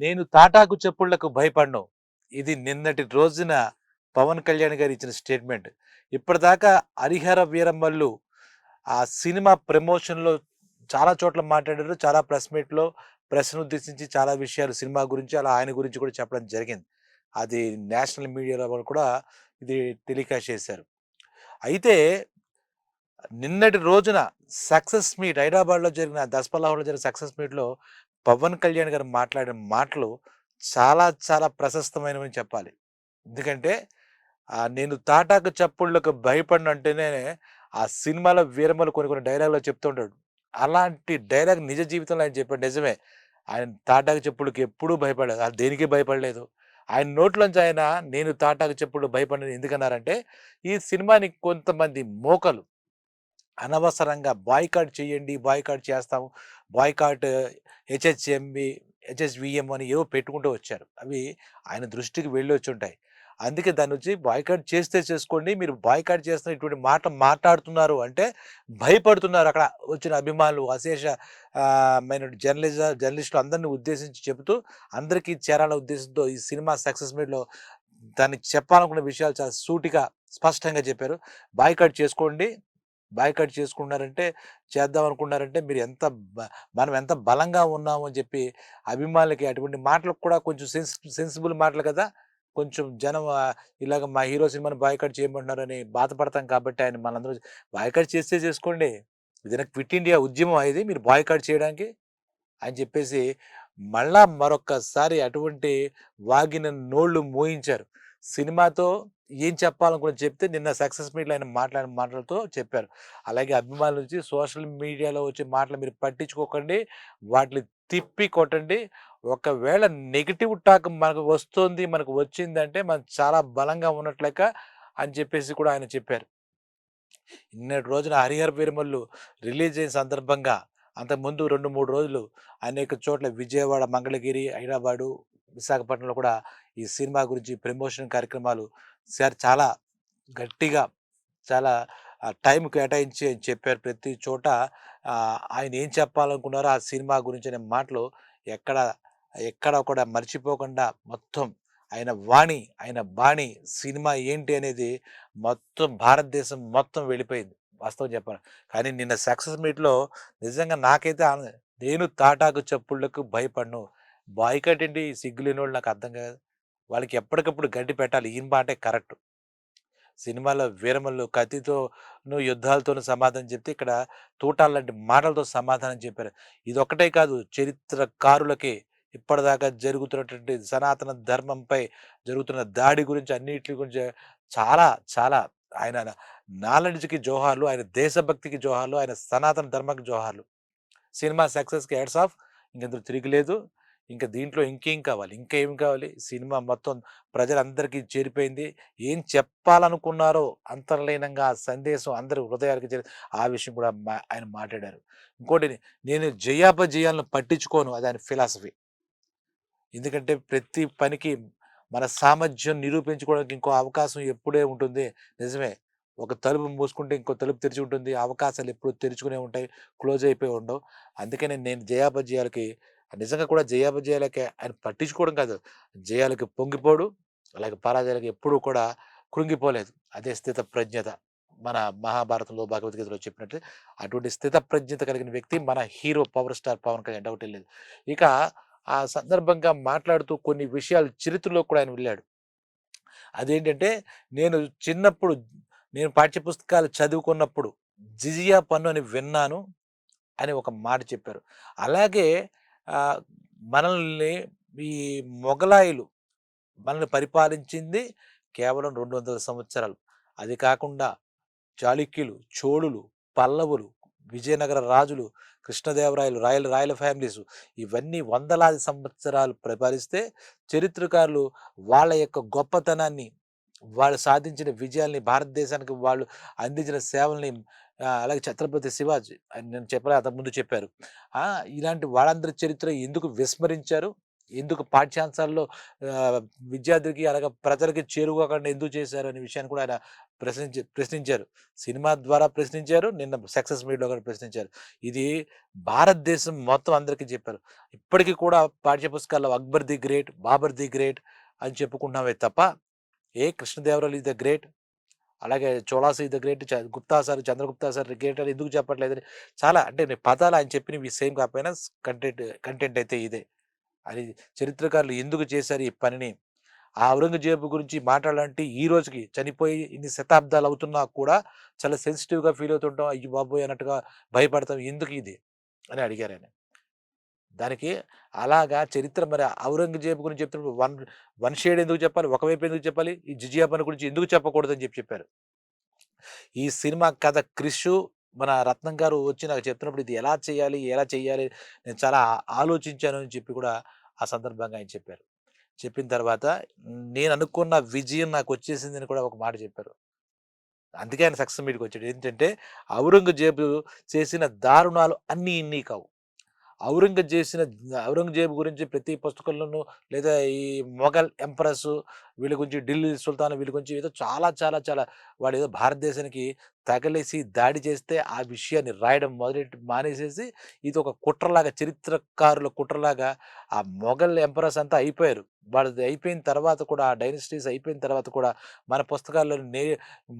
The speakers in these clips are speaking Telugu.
నేను తాటాకు చెప్పుళ్ళకు భయపడను. ఇది నిన్నటి రోజున పవన్ కళ్యాణ్ గారు ఇచ్చిన స్టేట్మెంట్. ఇప్పటిదాకా హరిహర వీరమ్మల్లు ఆ సినిమా ప్రమోషన్లో చాలా చోట్ల మాట్లాడారు. చాలా ప్రెస్ మీట్లో ప్రెస్ను ఉద్దేశించి చాలా విషయాలు సినిమా గురించి అలా ఆయన గురించి కూడా చెప్పడం జరిగింది. అది నేషనల్ మీడియాలో కూడా ఇది టెలికాస్ట్ చేశారు. అయితే నిన్నటి రోజున సక్సెస్ మీట్ హైదరాబాద్లో జరిగిన దస్పల్లాహులో జరిగిన సక్సెస్ మీట్లో పవన్ కళ్యాణ్ గారు మాట్లాడిన మాటలు చాలా చాలా ప్రశస్తమైనవని చెప్పాలి. ఎందుకంటే నేను తాటాకు చప్పుళ్ళకు భయపడిన అంటేనే ఆ సినిమాలో వీరమలు కొన్ని కొన్ని డైలాగులు చెప్తుంటాడు అలాంటి డైలాగ్ నిజ జీవితంలో ఆయన చెప్పాడు. నిజమే. ఆయన తాటాకు చెప్పుడుకి ఎప్పుడూ భయపడలేదు. అది దేనికి భయపడలేదు. ఆయన నోట్లోంచి ఆయన నేను తాటాకు చెప్పుడు భయపడిన ఎందుకన్నారంటే ఈ సినిమాని కొంతమంది మోకలు అనవసరంగా బాయ్కాట్ చేయండి బాయ్కాట్ చేస్తాము. బాయ్కాట్ హెచ్హెచ్ఎంబి హెచ్హెచ్విఎం అని ఏవో పెట్టుకుంటూ వచ్చారు. అవి ఆయన దృష్టికి వెళ్ళి వచ్చి ఉంటాయి. అందుకే దాని వచ్చి బాయ్కాట్ చేస్తే చేసుకోండి మీరు బాయ్కాట్ చేస్తున్న ఇటువంటి మాట మాట్లాడుతున్నారు అంటే భయపడుతున్నారు అక్కడ వచ్చిన అభిమానులు అశేష మైన జర్నలిజ జర్నలిస్టులు అందరినీ ఉద్దేశించి చెబుతూ అందరికీ చేరాలనే ఉద్దేశంతో ఈ సినిమా సక్సెస్ మీట్లో దాన్ని చెప్పాలనుకున్న విషయాలు చాలా సూటిగా స్పష్టంగా చెప్పారు. బాయ్కాట్ చేసుకోండి. బాయ్కాట్ చేసుకున్నారంటే చేద్దాం అనుకున్నారంటే మీరు ఎంత బ- మనం ఎంత బలంగా ఉన్నాము అని చెప్పి అభిమానులకి అటువంటి మాటలకు కూడా కొంచెం సెన్స్ సెన్సిబుల్ మాటలు కదా! కొంచెం జనం ఇలాగ మా హీరో సినిమాని బాయ్కాట్ చేయమంటున్నారని బాధపడతాం కాబట్టి ఆయన మనందరూ బాయ్కాట్ చేస్తే చేసుకోండి. ఏదైనా క్విట్ ఇండియా ఉద్యమం ఇది మీరు బాయ్కాట్ చేయడానికి అని చెప్పేసి మళ్ళా మరొక్కసారి అటువంటి వాగిన నోళ్ళు మోయించారు. సినిమాతో ఏం చెప్పాలనుకుని చెప్తే నిన్న సక్సెస్ మీట్లో ఆయన మాట్లాడిన మాటలతో చెప్పారు. అలాగే అభిమానుల నుంచి సోషల్ మీడియాలో వచ్చే మాటలు మీరు పట్టించుకోకండి. వాటిని తిప్పి కొట్టండి. ఒకవేళ నెగిటివ్ టాక్ మనకు వస్తుంది మనకు వచ్చిందంటే మనం చాలా బలంగా ఉన్నట్లేక అని చెప్పేసి కూడా ఆయన చెప్పారు. నిన్నటి రోజున హరిహర వీరమల్లు రిలీజ్ అయిన సందర్భంగా అంతకుముందు రెండు మూడు రోజులు అనేక చోట్ల విజయవాడ మంగళగిరి హైదరాబాదు విశాఖపట్నంలో కూడా ఈ సినిమా గురించి ప్రమోషన్ కార్యక్రమాలు సార్ చాలా గట్టిగా చాలా టైం కేటాయించి అని చెప్పారు. ప్రతి చోట ఆయన ఏం చెప్పాలనుకున్నారో ఆ సినిమా గురించి అనే మాటలు ఎక్కడ ఎక్కడ కూడా మర్చిపోకుండా మొత్తం ఆయన వాణి ఆయన బాణి సినిమా ఏంటి అనేది మొత్తం భారతదేశం మొత్తం వెళ్ళిపోయింది. వాస్తవం చెప్పాను కానీ నిన్న సక్సెస్ మీట్లో నిజంగా నాకైతే నేను తాటాకు చెప్పుళ్ళకు భయపడను. బాయ్కట్ ఏంటి? సిగ్గులేని వాళ్ళు నాకు అర్థం కాదు. వాళ్ళకి ఎప్పటికప్పుడు గడ్డి పెట్టాలి. ఈయన మాటే కరెక్ట్. సినిమాలో వీరమల్లు కత్తితోను యుద్ధాలతోనూ సమాధానం చెప్తే ఇక్కడ తూటాలు లాంటి మాటలతో సమాధానం చెప్పారు. ఇది ఒకటే కాదు చరిత్రకారులకి ఇప్పటిదాకా జరుగుతున్నటువంటి సనాతన ధర్మంపై జరుగుతున్న దాడి గురించి అన్నిటి గురించి చాలా చాలా ఆయన నాలెడ్జ్కి జోహార్లు ఆయన దేశభక్తికి జోహార్లు ఆయన సనాతన ధర్మకి జోహార్లు. సినిమా సక్సెస్కి హెడ్స్ ఆఫ్ ఇంకెందుకు తిరిగిలేదు ఇంకా దీంట్లో ఇంకేం కావాలి? ఇంకా ఏం కావాలి? సినిమా మొత్తం ప్రజలందరికీ చేరిపోయింది. ఏం చెప్పాలనుకున్నారో అంతర్లీనంగా ఆ సందేశం అందరి హృదయాలకి చేరి ఆ విషయం కూడా మా- ఆయన మాట్లాడారు. ఇంకోటి నేను జయాపజయాలను పట్టించుకోను. అది ఆయన ఫిలాసఫీ. ఎందుకంటే ప్రతి పనికి మన సామర్థ్యం నిరూపించుకోవడానికి ఇంకో అవకాశం ఎప్పుడే ఉంటుంది? నిజమే. ఒక తలుపు మూసుకుంటే ఇంకో తలుపు తెరిచి ఉంటుంది. అవకాశాలు ఎప్పుడు తెరుచుకునే ఉంటాయి. క్లోజ్ అయిపోయి ఉండవు. అందుకనే నేను జయాపజయాలకి నిజంగా కూడా జయాపజయాలకి ఆయన పట్టించుకోవడం కాదు. జయాలకి పొంగిపోడు అలాగే పరాజయాలకి ఎప్పుడూ కూడా కృంగిపోలేదు. అదే స్థిత ప్రజ్ఞత. మన మహాభారతంలో భగవద్గీతలో చెప్పినట్టు అటువంటి స్థిత ప్రజ్ఞత కలిగిన వ్యక్తి మన hero power star Pawan Kalyan doubt లేదు. ఇక ఆ సందర్భంగా మాట్లాడుతూ కొన్ని విషయాలు చరిత్రలో కూడా ఆయన వెళ్ళాడు. అదేంటంటే నేను చిన్నప్పుడు నేను పాఠ్యపుస్తకాలు చదువుకున్నప్పుడు జిజియా పన్ను అని విన్నాను అని ఒక మాట చెప్పారు. అలాగే మనల్ని ఈ మొఘలాయిలు మనల్ని పరిపాలించింది కేవలం రెండు వందల సంవత్సరాలు. అది కాకుండా చాళుక్యులు చోళులు పల్లవులు విజయనగర రాజులు కృష్ణదేవరాయలు రాయల రాయల ఫ్యామిలీస్ ఇవన్నీ వందలాది సంవత్సరాలు పరిపాలిస్తే చరిత్రకారులు వాళ్ళ యొక్క గొప్పతనాన్ని వాళ్ళు సాధించిన విజయాల్ని భారతదేశానికి వాళ్ళు అందించిన సేవల్ని అలాగే ఛత్రపతి శివాజీ అని నేను చెప్పలే అంతకుముందు చెప్పారు ఇలాంటి వాళ్ళందరి చరిత్ర ఎందుకు విస్మరించారు ఎందుకు పాఠ్యాంశాల్లో విద్యార్థికి అలాగే ప్రజలకి చేరుకోకుండా ఎందుకు చేశారు అనే విషయాన్ని కూడా ఆయన ప్రశ్నించి ప్రశ్నించారు. సినిమా ద్వారా ప్రశ్నించారు. నిన్న సక్సెస్ మీడియాలో కూడా ప్రశ్నించారు. ఇది భారతదేశం మొత్తం అందరికీ చెప్పారు. ఇప్పటికీ కూడా పాఠ్య పుస్తకాల్లో 'Akbar the great', 'Babur the great' అని చెప్పుకుంటున్నామే తప్ప, ఏ 'కృష్ణదేవరాయలు ఈస్ ద గ్రేట్' అలాగే 'Cholas the great', 'Gupta sir, Chandragupta sir' great అని ఎందుకు చెప్పట్లేదని చాలా అంటే నేను పదాలు ఆయన చెప్పినవి సేమ్ కాకపోయినా కంటెంట్ కంటెంట్ అయితే ఇదే. అని చరిత్రకారులు ఎందుకు చేశారు ఈ పనిని? ఆ ఔరంగజేబు గురించి మాట్లాడాలంటే ఈ రోజుకి చనిపోయి ఇన్ని శతాబ్దాలు అవుతున్నా కూడా చాలా సెన్సిటివ్‌గా ఫీల్ అవుతుంటాం. అయ్యి బాబోయ్! అన్నట్టుగా భయపడతాం. ఎందుకు ఇది? అని అడిగారు ఆయన దానికి అలాగా చరిత్ర మరి ఔరంగజేబు గురించి చెప్తున్నప్పుడు వన్ వన్ షేడ్ ఎందుకు చెప్పాలి? ఒకవైపు ఎందుకు చెప్పాలి? ఈ జిజియా పని గురించి ఎందుకు చెప్పకూడదని చెప్పి చెప్పారు. ఈ సినిమా కథ 'క్రిషు' మన రత్నం గారు వచ్చి నాకు చెప్తున్నప్పుడు ఇది ఎలా చేయాలి? ఎలా చేయాలి? నేను చాలా ఆలోచించాను అని చెప్పి కూడా ఆ సందర్భంగా ఆయన చెప్పారు. చెప్పిన తర్వాత నేను అనుకున్న విజయం నాకు వచ్చేసింది అని కూడా ఒక మాట చెప్పారు. అందుకే ఆయన సక్సెస్ మీట్‌కొచ్చాడు. ఏంటంటే ఔరంగజేబు చేసిన దారుణాలు అన్నీ ఇన్ని కావు. ఔరంగజేబ్ చేసిన ఔరంగజేబు గురించి ప్రతి పుస్తకంలోనూ లేదా ఈ మొఘల్ ఎంప్రెస్ వీళ్ళ గురించి ఢిల్లీ సుల్తాన్ వీళ్ళ గురించి ఏదో చాలా చాలా చాలా వాడు ఏదో భారతదేశానికి తగలేసి దాడి చేస్తే ఆ విషయాన్ని రాయడం మొదలెట్టి మానేసేసి ఇది ఒక కుట్రలాగా చరిత్రకారుల కుట్రలాగా ఆ మొఘల్ ఎంపరస్ అంతా అయిపోయారు. వాళ్ళది అయిపోయిన తర్వాత కూడా ఆ డైనస్టీస్ అయిపోయిన తర్వాత కూడా మన పుస్తకాల్లో నే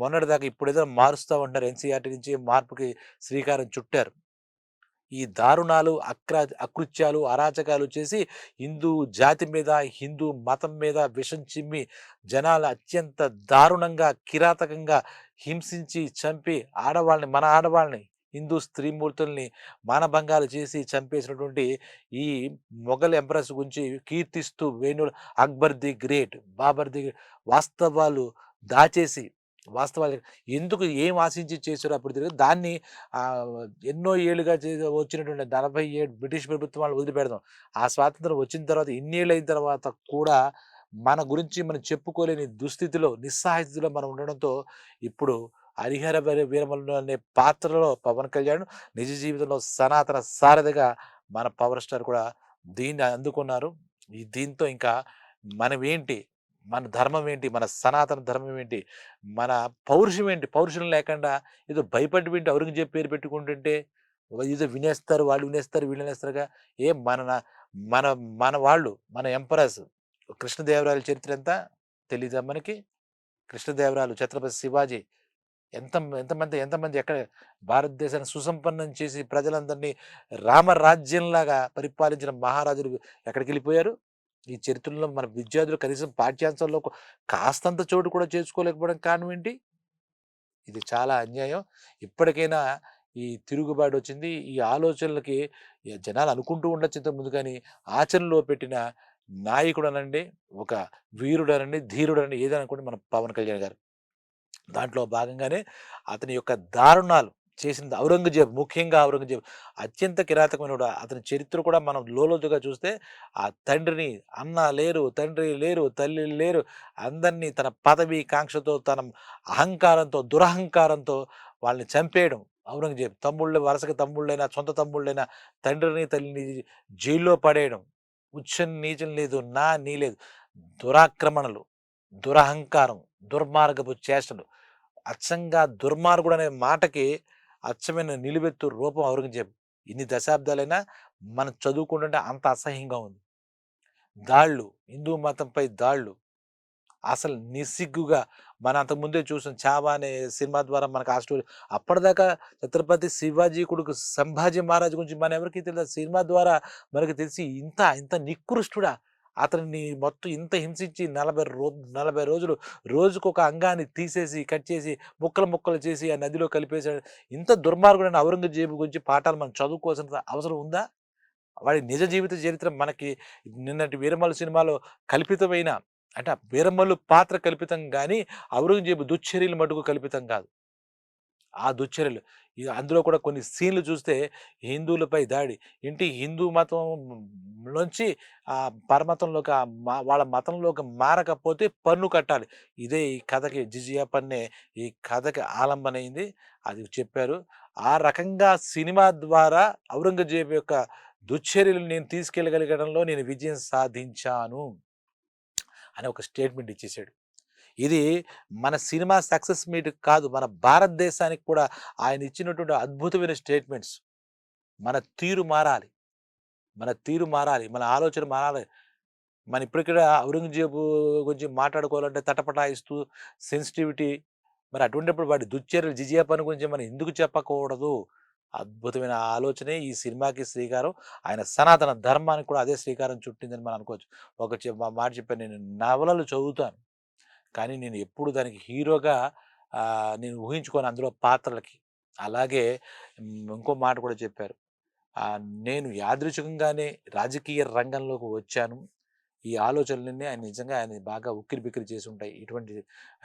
మొన్నటిదాకా ఇప్పుడేదో మారుస్తూ ఉంటారు ఎన్సీఆర్టీ నుంచి మార్పుకి శ్రీకారం చుట్టారు. ఈ దారుణాలు, అక్ర అకృత్యాలు, అరాచకాలు చేసి హిందూ జాతి మీద, హిందూ మతం మీద విషం చిమ్మి జనాలు అత్యంత దారుణంగా, కిరాతకంగా హింసించి, చంపి ఆడవాళ్ళని మన ఆడవాళ్ళని హిందూ స్త్రీమూర్తుల్ని మానభంగాలు చేసి చంపేసినటువంటి ఈ మొఘల్ ఎంప్రెస్ గురించి కీర్తిస్తూ వేణుడు 'Akbar the great', 'Babur the' వాస్తవాలు దాచేసి వాస్తవాలు ఎందుకు ఏం ఆశించి చేశారో అప్పుడు తెలియదు దాన్ని ఎన్నో ఏళ్ళుగా వచ్చినటువంటి నలభై ఏడు బ్రిటిష్ ప్రభుత్వం వాళ్ళు వదిలిపెడదాం. ఆ స్వాతంత్రం వచ్చిన తర్వాత ఇన్నేళ్ళయిన తర్వాత కూడా మన గురించి మనం చెప్పుకోలేని దుస్థితిలో, నిస్సహాయస్థితిలో మనం ఉండడంతో ఇప్పుడు 'హరిహర వీర వీరమల్లు' అనే పాత్రలో పవన్ కళ్యాణ్ నిజ జీవితంలో సనాతన సారథిగా మన పవర్ స్టార్ కూడా దీన్ని అందుకున్నారు. ఈ దీంతో ఇంకా మనమేంటి? మన ధర్మం ఏంటి? మన సనాతన ధర్మం ఏంటి? మన పౌరుషం ఏంటి? పౌరుషం లేకుండా ఏదో భయపడి వింటే ఔరంగజేబు పేరు పెట్టుకుంటుంటే ఏదో వినేస్తారు, వాళ్ళు వినేస్తారు, వీళ్ళు వినేస్తారుగా. ఏం మన మన మన వాళ్ళు, మన ఎంపరస్ కృష్ణదేవరాయల చరిత్ర ఎంత తెలీదా మనకి? కృష్ణదేవరాయలు, ఛత్రపతి శివాజీ ఎంత ఎంతమంది ఎంతమంది ఎక్కడ భారతదేశాన్ని సుసంపన్నం చేసి ప్రజలందరినీ రామరాజ్యంలాగా పరిపాలించిన మహారాజులు ఎక్కడికెళ్ళిపోయారు? ఈ చరిత్రలో మన విద్యార్థులు కనీసం పాఠ్యాంశాల్లో కాస్తంత చోటు కూడా చేసుకోలేకపోవడం కారణం ఏంటి? ఇది చాలా అన్యాయం. ఇప్పటికైనా ఈ తిరుగుబాటొచ్చింది. ఈ ఆలోచనలకి జనాలు అనుకుంటూ ఉండొచ్చు ఇంతకుముందు కానీ, ఆచరణలో పెట్టిన నాయకుడనండి, ఒక వీరుడనండి, ధీరుడు అనండి ఏదనుకోండి మన పవన్ కళ్యాణ్ గారు. దాంట్లో భాగంగానే అతని యొక్క దారుణాలు చేసింది ఔరంగజేబ్ ముఖ్యంగా ఔరంగజేబ్ అత్యంత కిరాతకమైన అతని చరిత్ర కూడా మనం లోలోతుగా చూస్తే ఆ తండ్రిని అన్న లేరు, తండ్రి లేరు, తల్లి లేరు అందరినీ తన పదవి కాంక్షతో, తన అహంకారంతో, దురహంకారంతో వాళ్ళని చంపేయడం ఔరంగజేబ్ తమ్ముళ్ళు వరుసగా తమ్ముళ్ళైనా, సొంత తమ్ముళ్ళైనా తండ్రిని, తల్లిని జైల్లో పడేయడం. ఉచ్చం నీచం లేదు, నా, నీ లేదు. దురాక్రమణలు, దురహంకారం, దుర్మార్గపు చేష్టలు. అచ్చంగా దుర్మార్గుడు అనే మాటకి అచ్చమైన నిలువెత్తు రూపం ఔరంగజేబు. ఇన్ని దశాబ్దాలైనా మనం చదువుకుంటుంటే అంత అసహ్యంగా ఉంది. దాళ్ళు, హిందూ మతంపై దాళ్ళు. అసలు నిస్సిగ్గుగా మనం అంతకుముందే చూసాం 'చావా' అనే సినిమా ద్వారా మనకు ఆ స్టోరీ అప్పటిదాకా ఛత్రపతి శివాజీ కొడుకు సంభాజీ మహారాజ్ గురించి మనం ఎవరికి తెలియదు సినిమా ద్వారా మనకు తెలిసి ఇంత ఇంత నికృష్టుడా? అతనిని మొత్తం ఇంత హింసించి 40 రో 40 రోజులు రోజుకొక అంగాన్ని తీసేసి, కట్ చేసి, ముక్కలు ముక్కలు చేసి ఆ నదిలో కలిపేసాడు. ఇంత దుర్మార్గుడైన ఔరంగజేబు గురించి పాఠాలు మనం చదువుకోవాల్సిన అవసరం ఉందా? వాడి నిజ జీవిత చరిత్ర మనకి నిన్నటి 'వీరమల్లు' సినిమాలో కల్పితమైన అంటే వీరమల్లు పాత్ర కల్పితం కానీ ఔరంగజేబు దుశ్చర్యలు మటుకు కల్పితం కాదు. ఆ దుశ్చర్యలు అందులో కూడా కొన్ని సీన్‌లు చూస్తే హిందువులపై దాడి. ఏంటి హిందూ మతం నుంచి ఆ పరమతంలోకి వాళ్ళ మతంలోకి మారకపోతే పన్ను కట్టాలి. ఇదే ఈ కథకి జిజియా పన్నే ఈ కథకి ఆలంబనైంది. అది చెప్పారు. ఆ రకంగా సినిమా ద్వారా ఔరంగజేబు యొక్క దుశ్చర్యలు నేను తీసుకెళ్ళగలగడంలో నేను విజయం సాధించాను అని ఒక స్టేట్మెంట్ ఇచ్చేసాడు ఇది మన సినిమా సక్సెస్ మీట్ కాదు మన భారతదేశానికి కూడా ఆయన ఇచ్చినటువంటి అద్భుతమైన స్టేట్మెంట్స్. మన తీరు మారాలి. మన తీరు మారాలి. మన ఆలోచన మారాలి. మన ఇప్పటికీ ఔరంగజేబు గురించి మాట్లాడుకోవాలంటే తటపటాయిస్తూ సెన్సిటివిటీ. మరి అటువంటిప్పుడు వాటి దుశ్చర్యలు జిజియా పని గురించి మనం ఎందుకు చెప్పకూడదు? అద్భుతమైన ఆలోచనే ఈ సినిమాకి శ్రీకారం. ఆయన సనాతన ధర్మానికి కూడా అదే శ్రీకారం చుట్టిందని మనం అనుకోవచ్చు. ఒక మా మాట చెప్పాను నేను నవలలు చదువుతాను. కానీ నేను ఎప్పుడు దానికి హీరోగా నేను ఊహించుకోను అందులో పాత్రలకి. అలాగే ఇంకో మాట కూడా చెప్పారు. నేను యాదృచ్ఛికంగానే రాజకీయ రంగంలోకి వచ్చాను. ఈ ఆలోచనలన్నీ ఆయన నిజంగా ఆయన బాగా ఉక్కిరి బిక్కిరి చేసి ఉంటాయి. ఇటువంటి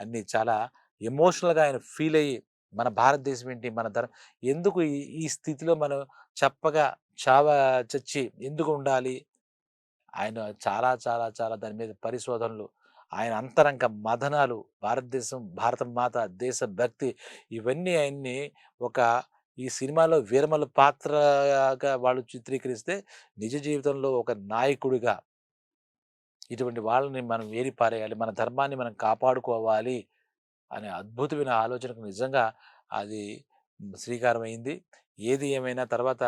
అన్ని చాలా ఎమోషనల్గా ఆయన ఫీల్ అయ్యి మన భారతదేశం ఏంటి మన ధర ఎందుకు ఈ ఈ స్థితిలో మనం చెప్పగా చావ చచ్చి ఎందుకు ఉండాలి? ఆయన చాలా చాలా చాలా దాని మీద పరిశోధనలు ఆయన అంతరంగ మదనాలు భారతదేశం భారత మాత దేశ భక్తి ఇవన్నీ ఆయన్ని ఒక ఈ సినిమాలో వీరమల పాత్రగా వాళ్ళు చిత్రీకరిస్తే నిజ జీవితంలో ఒక నాయకుడిగా ఇటువంటి వాళ్ళని మనం ఏరి పారేయాలి మన ధర్మాన్ని మనం కాపాడుకోవాలి అనే అద్భుతమైన ఆలోచనకు నిజంగా అది శ్రీకారం అయింది ఏది ఏమైనా తర్వాత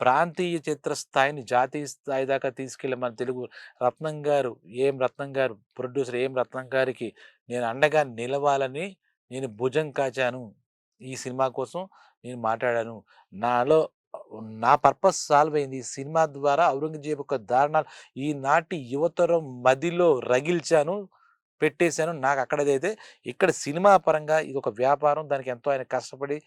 ప్రాంతీయ చిత్ర స్థాయిని జాతీయ స్థాయి దాకా తీసుకెళ్ళి మన తెలుగు రత్నం గారు ఏం రత్నం గారు ప్రొడ్యూసర్ ఏం రత్నం గారికి నేను అండగా నిలవాలని నేను భుజం కాచాను. ఈ సినిమా కోసం నేను మాట్లాడాను. నాలో నా పర్పస్ సాల్వ్ అయింది. ఈ సినిమా ద్వారా ఔరంగజేబు యొక్క దారుణాలు. ఈనాటి యువతరం మదిలో రగిల్చాను. పెట్టేశాను. నాకు అక్కడదైతే ఇక్కడ సినిమా పరంగా ఇది ఒక వ్యాపారం. దానికి ఎంతో ఆయన కష్టపడి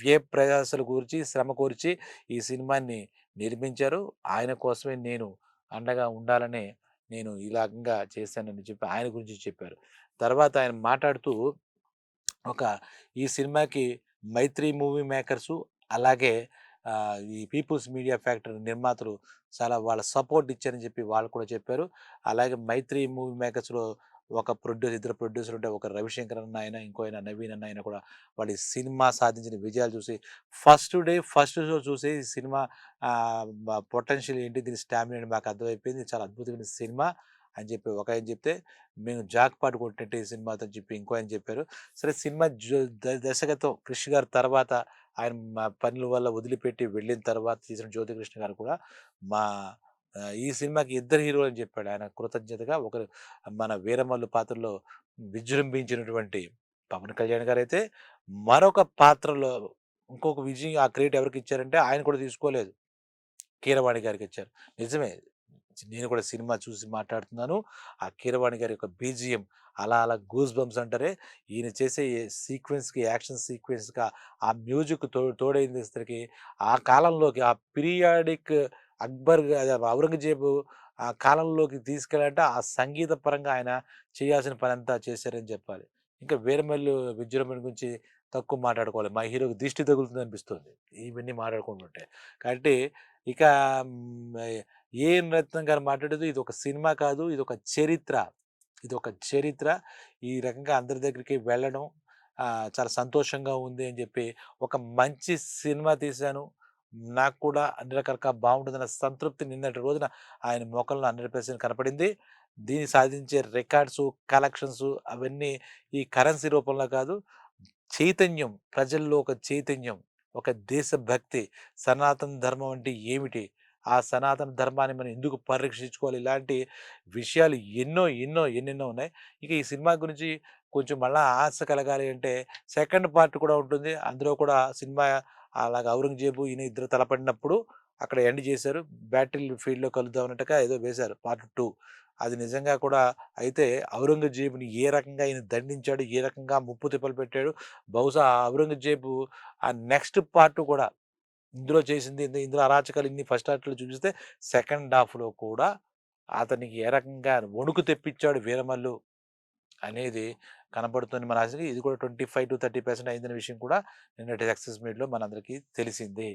వ్యయ ప్రయాసలు కూర్చి శ్రమ కూర్చి ఈ సినిమాని నిర్మించారు. ఆయన కోసమే నేను అండగా ఉండాలనే నేను ఇలాగా చేశానని చెప్పి ఆయన గురించి చెప్పారు. తర్వాత ఆయన మాట్లాడుతూ ఒక ఈ సినిమాకి మైత్రి మూవీ మేకర్సు అలాగే ఈ పీపుల్స్ మీడియా ఫ్యాక్టరీ నిర్మాతలు చాలా వాళ్ళ సపోర్ట్ ఇచ్చారని చెప్పి వాళ్ళు కూడా చెప్పారు. అలాగే మైత్రి మూవీ మేకర్స్లో ఒక ప్రొడ్యూసర్ ఇద్దరు ప్రొడ్యూసర్ ఉంటే ఒక రవిశంకర్ అన్న ఆయన ఇంకో ఆయన నవీన్ అన్న ఆయన కూడా వాళ్ళ సినిమా సాధించిన విజయాలు చూసి ఫస్ట్ డే ఫస్ట్ షో చూసి సినిమా పొటెన్షియల్ ఏంటి? దీని స్టామినా మాకు అర్థమైపోయింది. చాలా అద్భుతమైన సినిమా అని చెప్పి ఒక ఆయన చెప్తే మేము జాక్ పాటు కొట్టినట్టు ఈ సినిమాతో చెప్పి ఇంకో ఆయన చెప్పారు. సరే సినిమా ద- దర్శకత్వం కృష్ణ గారి తర్వాత ఆయన మా పనుల వల్ల వదిలిపెట్టి వెళ్ళిన తర్వాత తీసిన జ్యోతికృష్ణ గారు కూడా మా ఈ సినిమాకి ఇద్దరు హీరోలు అని చెప్పాడు. ఆయన కృతజ్ఞతగా ఒకరు మన వీరమల్లు పాత్రలో విజృంభించినటువంటి పవన్ కళ్యాణ్ గారు అయితే మరొక పాత్రలో ఇంకొక విజయం ఆ క్రెడిట్ ఎవరికి ఇచ్చారంటే ఆయన కూడా తీసుకోలేదు. కీరవాణి గారికి ఇచ్చారు. నిజమే. నేను కూడా సినిమా చూసి మాట్లాడుతున్నాను. ఆ కీరవాణి గారి యొక్క బీజిఎం అలా అలా గూస్ బంప్స్ అంటారే ఈయన చేసే సీక్వెన్స్కి యాక్షన్ సీక్వెన్స్గా ఆ మ్యూజిక్తో తోడైందేసరికి ఆ కాలంలోకి ఆ పీరియాడిక్ అక్బర్ ఔరంగజేబు ఆ కాలంలోకి తీసుకెళ్ళాలంటే ఆ సంగీత పరంగా ఆయన చేయాల్సిన పని అంతా చేశారని చెప్పాలి. ఇంకా వీరమల్లు విజృంభణ గురించి తక్కువ మాట్లాడుకోవాలి. మా హీరోకి దిష్టి తగులుతుంది అనిపిస్తుంది. ఇవన్నీ మాట్లాడుకుంటుంటే కాబట్టి ఇక ఏ రత్నం గారు మాట్లాడేది ఇది ఒక సినిమా కాదు ఇది ఒక చరిత్ర. ఇది ఒక చరిత్ర. ఈ రకంగా అందరి దగ్గరికి వెళ్ళడం చాలా సంతోషంగా ఉంది అని చెప్పి ఒక మంచి సినిమా తీశాను. నాకు కూడా అన్ని రకాలుగా బాగుంటుందన్న సంతృప్తి నిన్నటి రోజున ఆయన మొక్కలను హండ్రెడ్ పర్సెంట్ కనపడింది. దీన్ని సాధించే రికార్డ్స్ కలెక్షన్స్ అవన్నీ ఈ కరెన్సీ రూపంలో కాదు చైతన్యం ప్రజల్లో ఒక చైతన్యం ఒక దేశభక్తి సనాతన ధర్మం అంటే ఏమిటి? ఆ సనాతన ధర్మాన్ని మనం ఎందుకు పరిరక్షించుకోవాలి? ఇలాంటి విషయాలు ఎన్నో ఎన్నో ఎన్నెన్నో ఉన్నాయి. ఇక ఈ సినిమా గురించి కొంచెం మళ్ళీ ఆశ కలగాలి అంటే సెకండ్ పార్ట్ కూడా ఉంటుంది. అందులో కూడా సినిమా అలాగ ఔరంగజేబు ఈయన ఇద్దరు తలపడినప్పుడు అక్కడ ఎండ్ చేశారు. బ్యాటిల్ ఫీల్డ్లో కలుద్దాం అన్నట్టుగా ఏదో వేశారు పార్ట్ టూ. అది నిజంగా కూడా అయితే ఔరంగజేబుని ఏ రకంగా ఈయన దండించాడు ఏ రకంగా ముప్పు తిప్పలు పెట్టాడు బహుశా ఔరంగజేబు ఆ నెక్స్ట్ పార్ట్ కూడా ఇందులో చేసింది ఇందులో అరాచకాలు ఇన్ని ఫస్ట్ హాఫ్లో చూపిస్తే సెకండ్ హాఫ్లో కూడా అతనికి ఏ రకంగా వణుకు తెప్పించాడు వీరమల్లు. అనేది కనబడుతుంది. మన ఆశకి ఇది కూడా twenty five to thirty percent అయిందనే విషయం కూడా నిన్నటి సక్సెస్ మీట్లో మనందరికీ తెలిసింది.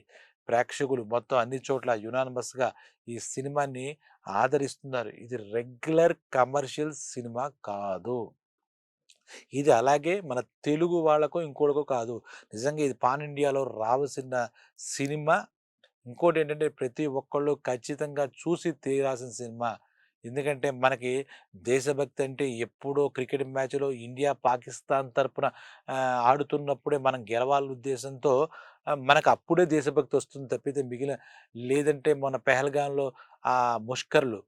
ప్రేక్షకులు మొత్తం అన్ని చోట్ల యునానిమస్గా ఈ సినిమాని ఆదరిస్తున్నారు. ఇది రెగ్యులర్ కమర్షియల్ సినిమా కాదు. ఇది అలాగే మన తెలుగు వాళ్ళకో ఇంకోటికో కాదు. నిజంగా ఇది పాన్ ఇండియాలో రావాల్సిన సినిమా. ఇంకోటి ఏంటంటే ప్రతి ఒక్కళ్ళు ఖచ్చితంగా చూసి తీరాల్సిన సినిమా. ఎందుకంటే మనకి దేశభక్తి అంటే ఎప్పుడో క్రికెట్ మ్యాచ్లో ఇండియా పాకిస్తాన్ తరపున ఆడుతున్నప్పుడే మనం గెలవాలనే ఉద్దేశంతో మనకు అప్పుడే దేశభక్తి వస్తుంది తప్పితే మిగిలిన లేదంటే మన పెహల్గాన్లో ఆ ముష్కర్లు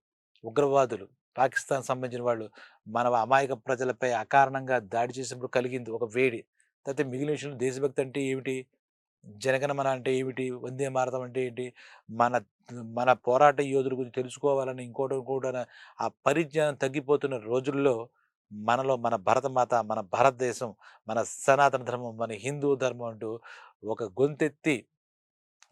ఉగ్రవాదులు పాకిస్తాన్ సంబంధించిన వాళ్ళు మన అమాయక ప్రజలపై అకారణంగా దాడి చేసినప్పుడు కలిగింది ఒక వేడి. అయితే మిగిలిన విషయంలో దేశభక్తి అంటే ఏమిటి? జనగణమన అంటే ఏమిటి? వందే మారతం అంటే ఏంటి? మన మన పోరాట యోధుల గురించి తెలుసుకోవాలని ఇంకోటి కూడా ఆ పరిజ్ఞానం తగ్గిపోతున్న రోజుల్లో మనలో మన భరతమాత మన భారతదేశం మన సనాతన ధర్మం మన హిందూ ధర్మం అంటూ ఒక గొంతెత్తి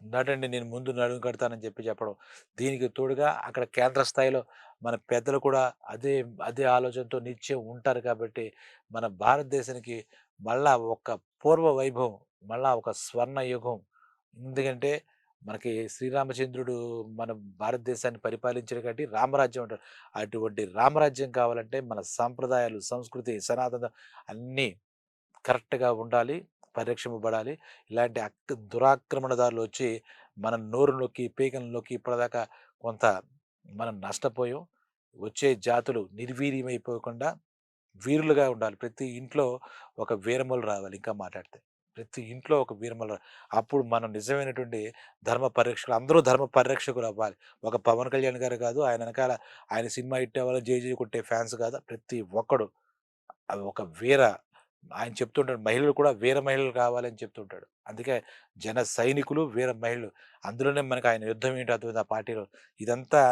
నటండి నేను ముందు నడుము కడతానని చెప్పి చెప్పడం దీనికి తోడుగా అక్కడ కేంద్ర స్థాయిలో మన పెద్దలు కూడా అదే అదే ఆలోచనతో నిత్యం ఉంటారు కాబట్టి మన భారతదేశానికి మళ్ళా ఒక పూర్వ వైభవం మళ్ళా ఒక స్వర్ణ యుగం ఎందుకంటే మనకి శ్రీరామచంద్రుడు మన భారతదేశాన్ని పరిపాలించిన కాబట్టి రామరాజ్యం అంటారు. అటువంటి రామరాజ్యం కావాలంటే మన సాంప్రదాయాలు సంస్కృతి సనాతన అన్నీ కరెక్ట్గా ఉండాలి పరిరక్షింపబడాలి. ఇలాంటి అక్ దురాక్రమణదారులు వచ్చి మన నోరులోకి పీకలలోకి ఇప్పటిదాకా కొంత మనం నష్టపోయాం. వచ్చే జాతులు నిర్వీర్యమైపోకుండా వీరులుగా ఉండాలి. ప్రతి ఇంట్లో ఒక వీరములు రావాలి ఇంకా మాట్లాడితే. ప్రతి ఇంట్లో ఒక వీరమల అప్పుడు మనం నిజమైనటువంటి ధర్మ పరిరక్షకులు అందరూ ధర్మ పరిరక్షకులు అవ్వాలి. ఒక పవన్ కళ్యాణ్ గారు కాదు ఆయన వెనకాల ఆయన సినిమా ఇట్టే వాళ్ళు జై జై కొట్టే ఫ్యాన్స్ కాదు ప్రతి ఒక్కడు అవి ఒక వీర. ఆయన చెప్తుంటాడు మహిళలు కూడా వీర మహిళలు కావాలని చెప్తుంటాడు. అందుకే జన సైనికులు వీర మహిళలు. అందులోనే మనకు ఆయన యుద్ధం ఏంటో అర్థమైంది ఆ పార్టీలో. ఇదంతా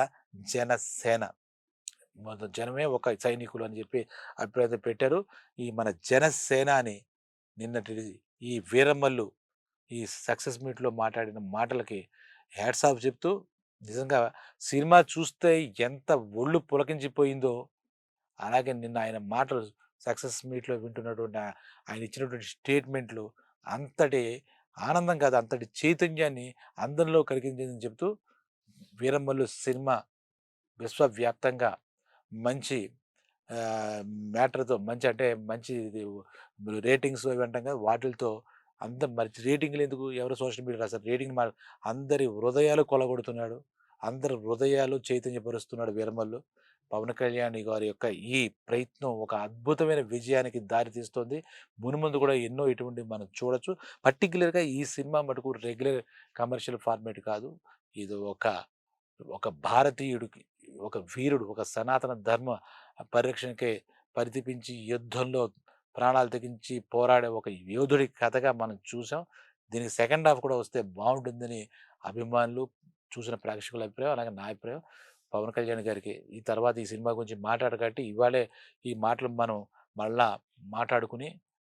జనసేన జనమే ఒక సైనికులు అని చెప్పి అభిప్రాయం పెట్టారు. ఈ మన జనసేన అని నిన్నటి ఈ వీరమ్మలు ఈ సక్సెస్ మీట్లో మాట్లాడిన మాటలకి హ్యాట్స్ ఆఫ్ చెప్తూ నిజంగా సినిమా చూస్తే ఎంత ఒళ్ళు పులకించిపోయిందో అలాగే నిన్న ఆయన మాటలు సక్సెస్ మీట్లో వింటున్నటువంటి ఆయన ఇచ్చినటువంటి స్టేట్మెంట్లు అంతటి ఆనందం కాదు అంతటి చైతన్యాన్ని అందంలో కలిగించిందని చెప్తూ వీరమ్మలు సినిమా విశ్వవ్యాప్తంగా మంచి మ్యాటర్తో మంచి అంటే మంచి రేటింగ్స్ అవి వాటితో అంత మరి రేటింగ్లు ఎందుకు? ఎవరు సోషల్ మీడియా రాశారు? రేటింగ్ మా అందరి హృదయాలు కొలగొడుతున్నాడు. అందరి హృదయాలు చైతన్యపరుస్తున్నాడు వీరమల్లు. పవన్ కళ్యాణ్ గారి యొక్క ఈ ప్రయత్నం ఒక అద్భుతమైన విజయానికి దారి తీస్తుంది. మునుముందు కూడా ఎన్నో ఇటువంటి మనం చూడొచ్చు. పర్టికులర్గా ఈ సినిమా మటుకు రెగ్యులర్ కమర్షియల్ ఫార్మేట్ కాదు. ఇది ఒక ఒక భారతీయుడికి ఒక వీరుడు ఒక సనాతన ధర్మ పరిరక్షణకే పరితపించి యుద్ధంలో ప్రాణాలు తెగించి పోరాడే ఒక యోధుడి కథగా మనం చూసాం. దీనికి సెకండ్ హాఫ్ కూడా వస్తే బాగుంటుందని అభిమానులు చూసిన ప్రేక్షకుల అభిప్రాయం అలాగే నా అభిప్రాయం. పవన్ కళ్యాణ్ గారికి ఈ తర్వాత ఈ సినిమా గురించి మాట్లాడకట్టి ఇవాళే ఈ మాటలు మనం మళ్ళా మాట్లాడుకుని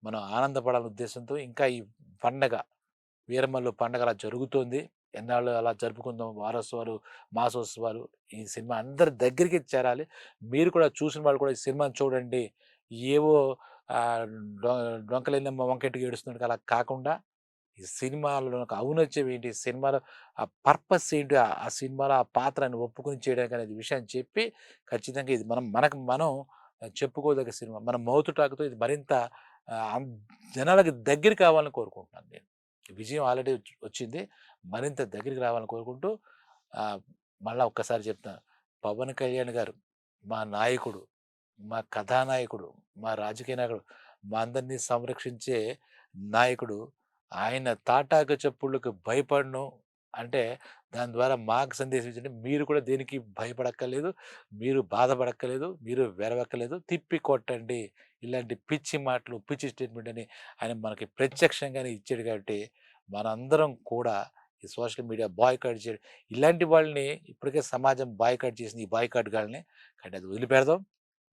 మనం ఆనందపడాలనే ఉద్దేశంతో ఇంకా ఈ పండగ వీరమల్లు పండగ అలా జరుగుతోంది. ఎన్నాళ్ళు అలా జరుపుకుందాం వారోత్సవాలు మాసోత్సవాలు ఈ సినిమా అందరి దగ్గరికి చేరాలి. మీరు కూడా చూసిన వాళ్ళు కూడా ఈ సినిమాని చూడండి. ఏవో ఆ, డొ- ఏడుస్తున్నట్టు అలా కాకుండా ఈ సినిమాలో నాకు ఏంటి? సినిమాలో ఆ పర్పస్ ఏంటి? ఆ సినిమాలో ఆ పాత్రని ఒప్పుకొని చేయడానికి అనేది విషయం చెప్పి ఖచ్చితంగా ఇది మనం మనకు మనం చెప్పుకోదగ్గ సినిమా. మన మౌతు టాక్తో ఇది మరింత జనాలకు జనాలకి దగ్గర కావాలని కోరుకుంటున్నాను నేను. విజయం ఆల్రెడీ వచ్చింది. మరింత దగ్గరికి రావాలని కోరుకుంటూ మళ్ళీ ఒక్కసారి చెప్తాను పవన్ కళ్యాణ్ గారు మా నాయకుడు మా కథానాయకుడు మా రాజకీయ నాయకుడు మా అందరినీ సంరక్షించే నాయకుడు ఆయన తాటాక చెప్పుళ్ళకు భయపడను అంటే దాని ద్వారా మాకు సందేశం ఇచ్చింది. మీరు కూడా దేనికి భయపడక్కర్లేదు మీరు బాధపడక్కర్లేదు మీరు వెరవక్కర్లేదు తిప్పి కొట్టండి. ఇలాంటి పిచ్చి మాటలు పిచ్చి స్టేట్మెంట్ అని ఆయన మనకి ప్రత్యక్షంగానే ఇచ్చాడు కాబట్టి మనందరం కూడా ఈ సోషల్ మీడియా బాయ్కాట్ చేయడం ఇలాంటి వాళ్ళని ఇప్పటికే సమాజం బాయ్కాట్ చేసింది ఈ బాయ్కాట్ గాళ్ళని. కానీ అది వదిలిపెడదాం.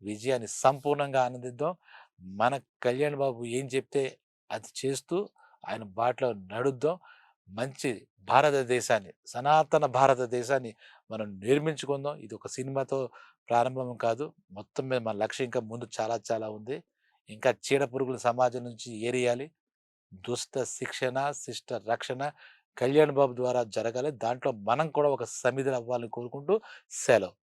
విజయాన్ని సంపూర్ణంగా ఆనందిద్దాం. మన కళ్యాణ్ బాబు ఏం చెప్తే అది చేస్తూ ఆయన బాటలో నడుద్దాం. మంచి భారతదేశాన్ని సనాతన భారతదేశాన్ని మనం నిర్మించుకుందాం. ఇది ఒక సినిమాతో ప్రారంభం కాదు. మొత్తం మీద మన లక్ష్యం ఇంకా ముందు చాలా చాలా ఉంది. ఇంకా చీడ పురుగుల సమాజం నుంచి ఏరియాలి. దుష్ట శిక్షణ శిష్ట రక్షణ కళ్యాణ్ బాబు ద్వారా జరగాలి. దాంట్లో మనం కూడా ఒక సమిధి అవ్వాలని కోరుకుంటూ సెలవు.